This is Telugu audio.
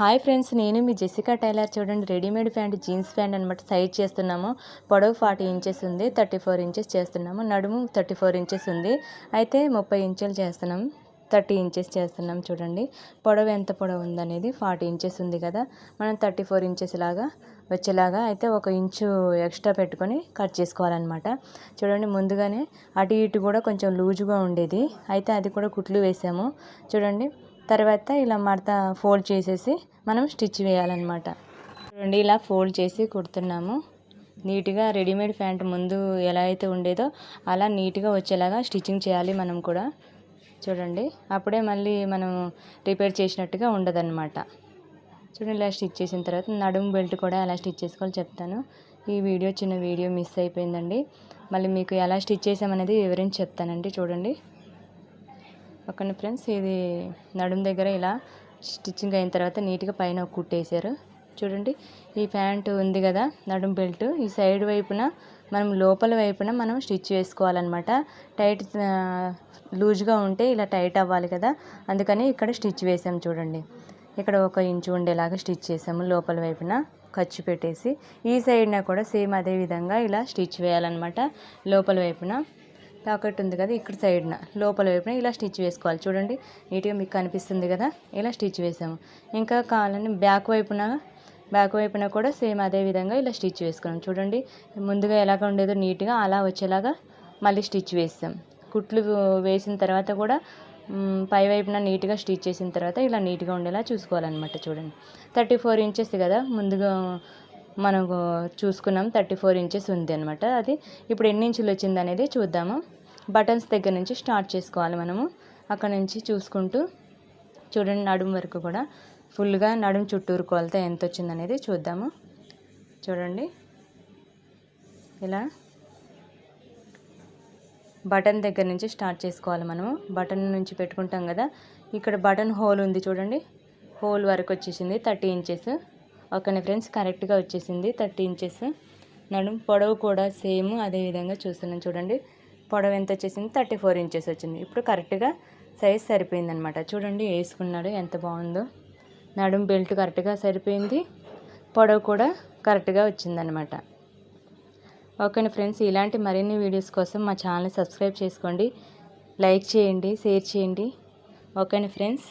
హాయ్ ఫ్రెండ్స్ నేను మీ జెసికా టైలర్ చూడండి రెడీమేడ్ ప్యాంట్ జీన్స్ ప్యాంట్ అనమాట సైజ్ చేస్తున్నాము. పొడవు ఫార్టీ ఇంచెస్ ఉంది థర్టీ ఫోర్ ఇంచెస్ చేస్తున్నాము. నడుము థర్టీ ఫోర్ ఇంచెస్ ఉంది. అయితే ముప్పై ఇంచులు చేస్తున్నాం థర్టీ ఇంచెస్ చేస్తున్నాం చూడండి. పొడవు ఎంత పొడవు ఉందనేది ఫార్టీ ఇంచెస్ ఉంది కదా. మనం థర్టీ ఫోర్ ఇంచెస్ లాగా వచ్చేలాగా అయితే ఒక ఇంచు ఎక్స్ట్రా పెట్టుకొని కట్ చేసుకోవాలన్నమాట. చూడండి ముందుగానే అటు ఇటు కూడా కొంచెం లూజుగా ఉండేది. అయితే అది కూడా కుట్లు వేసాము. చూడండి తర్వాత ఇలా మడత ఫోల్డ్ చేసేసి మనం స్టిచ్ వేయాలన్నమాట. చూడండి ఇలా ఫోల్డ్ చేసి కుడుతున్నాము. నీట్గా రెడీమేడ్ ప్యాంట్ ముందు ఎలా అయితే ఉండేదో అలా నీట్గా వచ్చేలాగా స్టిచ్చింగ్ చేయాలి మనం కూడా. చూడండి అప్పుడే మళ్ళీ మనం రిపేర్ చేసినట్టుగా ఉండదన్నమాట. చూడండి ఇలా స్టిచ్ చేసిన తర్వాత నడుము బెల్ట్ కూడా ఎలా స్టిచ్ చేసుకోవాలో చెప్తాను. ఈ వీడియో చిన్న వీడియో మిస్ అయిపోయిందండి. మళ్ళీ మీకు ఎలా స్టిచ్ చేసామనేది వివరించి చెప్తానండి. చూడండి. ఓకే ఫ్రెండ్స్ ఇది నడుము దగ్గర ఇలా స్టిచ్చింగ్ అయిన తర్వాత నీట్గా పైన కుట్టేశారు చూడండి ఈ ప్యాంటు ఉంది కదా నడుము బెల్ట్. ఈ సైడ్ వైపున మనం లోపల వైపున మనం స్టిచ్ వేసుకోవాలన్నమాట. టైట్ లూజ్గా ఉంటే ఇలా టైట్ అవ్వాలి కదా అందుకని ఇక్కడ స్టిచ్ వేసాం చూడండి. ఇక్కడ ఒక ఇంచు ఉండేలాగా స్టిచ్ చేసాము లోపల వైపున ఖర్చు పెట్టేసి. ఈ సైడ్న కూడా సేమ్ అదే విధంగా ఇలా స్టిచ్ వేయాలన్నమాట లోపల వైపున. పాకెట్ ఉంది కదా ఇక్కడ సైడ్న లోపల వైపున ఇలా స్టిచ్ వేసుకోవాలి. చూడండి నీట్గా మీకు కనిపిస్తుంది కదా? ఇలా స్టిచ్ వేసాము. ఇంకా కావాలని బ్యాక్ వైపున బ్యాక్ వైపున కూడా సేమ్ అదే విధంగా ఇలా స్టిచ్ వేసుకున్నాం. చూడండి ముందుగా ఎలాగ ఉండేదో నీట్గా అలా వచ్చేలాగా మళ్ళీ స్టిచ్ వేసాం. కుట్లు వేసిన తర్వాత కూడా పై వైపున నీట్గా స్టిచ్ చేసిన తర్వాత ఇలా నీట్గా ఉండేలా చూసుకోవాలన్నమాట. చూడండి థర్టీ ఫోర్ ఇంచెస్ కదా? ముందుగా మనకు చూసుకున్నాం థర్టీ ఫోర్ ఇంచెస్ ఉంది అనమాట అది. ఇప్పుడు ఎన్ని ఇంచులు వచ్చింది అనేది చూద్దాము. బటన్స్ దగ్గర నుంచి స్టార్ట్ చేసుకోవాలి మనము. అక్కడ నుంచి చూసుకుంటూ చూడండి నడుము వరకు కూడా. ఫుల్గా నడుము చుట్టూరు కొలత ఎంత వచ్చింది అనేది చూద్దాము. చూడండి. ఇలా బటన్ దగ్గర నుంచి స్టార్ట్ చేసుకోవాలి మనము. బటన్ నుంచి పెట్టుకుంటాం కదా. ఇక్కడ బటన్ హోల్ ఉంది చూడండి. హోల్ వరకు వచ్చేసింది థర్టీ ఇంచెస్. ఓకే ఫ్రెండ్స్ కరెక్ట్గా వచ్చేసింది థర్టీ ఇంచెస్. నడుం పొడవు కూడా సేమ్ అదే విధంగా చూస్తున్నాను చూడండి. పొడవు ఎంత వచ్చేసింది? థర్టీ ఫోర్ ఇంచెస్ వచ్చింది. ఇప్పుడు కరెక్ట్గా సైజ్ సరిపోయిందనమాట చూడండి వేసుకున్నాడు ఎంత బాగుందో. నడుం బెల్ట్ కరెక్ట్గా సరిపోయింది. పొడవు కూడా కరెక్ట్గా వచ్చిందనమాట ఓకే ఫ్రెండ్స్ ఇలాంటి మరిన్ని వీడియోస్ కోసం మా ఛానల్ సబ్స్క్రైబ్ చేసుకోండి. లైక్ చేయండి షేర్ చేయండి. Okay friends.